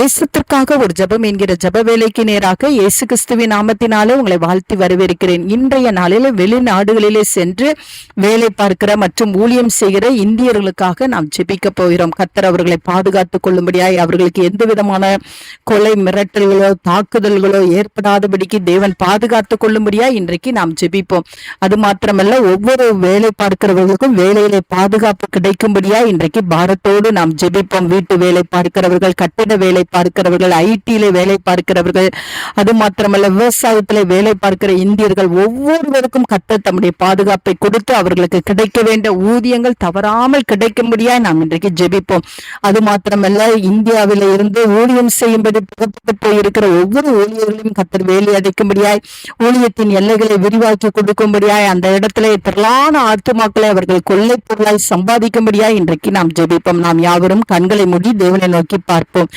தேசத்திற்காக ஒரு ஜெபம் என்கிற ஜெப வேலைக்கு நேராக இயேசு கிறிஸ்துவின் நாமத்தினாலே உங்களை வாழ்த்தி வரவேற்கிறேன். இன்றைய நாளில் வெளிநாடுகளிலே சென்று வேலை பார்க்கிற மற்றும் ஊழியம் செய்கிற இந்தியர்களுக்காக நாம் ஜெபிக்க போகிறோம். கத்தர் அவர்களை பாதுகாத்துக் கொள்ளும்படியாய் அவர்களுக்கு எந்த விதமான கொலை மிரட்டல்களோ தாக்குதல்களோ ஏற்படாதபடிக்கு தேவன் பாதுகாத்துக் கொள்ளும்படியாய் இன்றைக்கு நாம் ஜெபிப்போம். அது மாத்திரமல்ல ஒவ்வொரு வேலை பார்க்கிறவர்களுக்கும் வேலையிலே பாதுகாப்பு கிடைக்கும்படியா இன்றைக்கு பாரத்தோடு நாம் ஜெபிப்போம். வீட்டு வேலை பார்க்கிறவர்கள் கட்டிட வேலை பார்க்கிறவர்கள் ஐடியில வேலை பார்க்கிறவர்கள் அது மாத்திரமல்ல விவசாயத்திலே வேலை பார்க்கிற இந்தியர்கள் ஒவ்வொருவருக்கும் கத்த தம்முடைய பாதுகாப்பை கொடுத்து அவர்களுக்கு கிடைக்க வேண்டிய ஊதியங்கள் தவறாமல் கிடைக்கும்படியா நாம் இன்றைக்கு ஜெபிப்போம். அது மாத்திரமல்ல இந்தியாவில இருந்து ஊழியம் செய்யும்படி புறப்பட்டு போயிருக்கிற ஒவ்வொரு ஊழியர்களையும் கத்தர் வேலை அடைக்கும்படியாய் ஊழியத்தின் எல்லைகளை விரிவாக்கி கொடுக்கும்படியாய் அந்த இடத்துல திரளான ஆத்துமாக்களை அவர்கள் கொள்ளை பொருளாய் சம்பாதிக்கும்படியாய் இன்றைக்கு நாம் ஜெபிப்போம். நாம் யாவரும் கண்களை மூடி தேவனை நோக்கி பார்ப்போம்.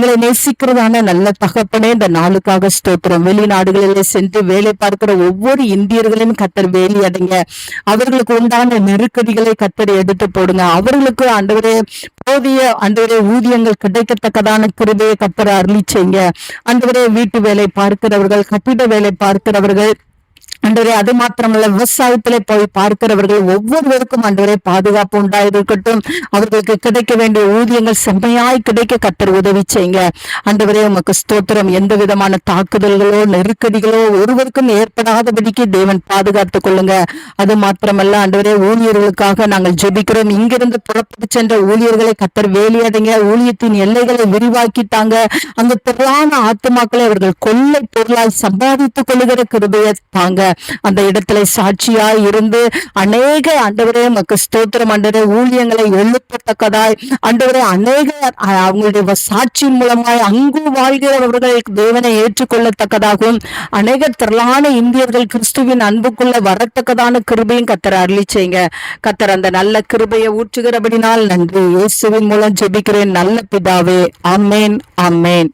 எங்களை நேசிக்கிறதான நல்ல தகப்பனே இந்த நாளுக்காக ஸ்தோத்திரம். வெளிநாடுகளிலே சென்று வேலை பார்க்கிற ஒவ்வொரு இந்தியர்களையும் கத்தர் வேலி அடைங்க அவர்களுக்கு உண்டான நெருக்கடிகளை கத்தர் எடுத்து போடுங்க. அவர்களுக்கு ஆண்டவரே போதிய ஆண்டவரே ஊதியங்கள் கிடைக்கத்தக்கதான கிருபையை கத்தர் அருளி செய்யுங்க. ஆண்டவரே வீட்டு வேலை பார்க்கிறவர்கள் கட்டிட வேலை பார்க்கிறவர்கள் அன்றவரே அது மாத்திரமல்ல விவசாயத்திலே போய் பார்க்கிறவர்கள் ஒவ்வொருவருக்கும் அன்றவரே பாதுகாப்பு உண்டாயிருக்கட்டும். அவர்களுக்கு கிடைக்க வேண்டிய ஊதியங்கள் செம்மையாய் கிடைக்க கத்தர் உதவி செய்யுங்க. அன்றுவரே உமக்கு ஸ்தோத்திரம். எந்த விதமான தாக்குதல்களோ நெருக்கடிகளோ ஒருவருக்கும் ஏற்படாதபடிக்கு தேவன் பாதுகாத்துக் கொள்ளுங்க. அது மாத்திரமல்ல அன்றவரே ஊழியர்களுக்காக நாங்கள் ஜெபிக்கிறோம். இங்கிருந்து புறப்பட்டு சென்ற ஊழியர்களை கத்தர் வேலையடைங்க ஊழியத்தின் எல்லைகளை விரிவாக்கிட்டாங்க அங்கு திரளான ஆத்துமாக்களை அவர்கள் கொள்ளை பொருளால் சம்பாதித்துக் கொள்ளுகிற கிருபையை தாங்க. அந்த இடத்துல சாட்சியாய் இருந்து அநேக ஆண்டவரே மக்கு ஸ்தோத்திரம். ஆண்டவரே ஊழியங்களை எழுப்பத்தக்கதாய். ஆண்டவரே அநேக அவங்களுடைய சாட்சி சாட்சியின் மூலமாய் அங்கு வாழ்கிறவர்கள் தேவனை ஏற்றுக்கொள்ளத்தக்கதாகவும் அநேக திரளான இந்தியர்கள் கிறிஸ்துவின் அன்புக்குள்ள வரத்தக்கதான கிருபையும் கத்தர் அருளி செய்யுங்க. கத்தர் அந்த நல்ல கிருபையை ஊற்றுகிறபடினால் நன்றி. இயேசுவின் மூலம் ஜெபிக்கிறேன். நல்ல பிதாவே. Amen amen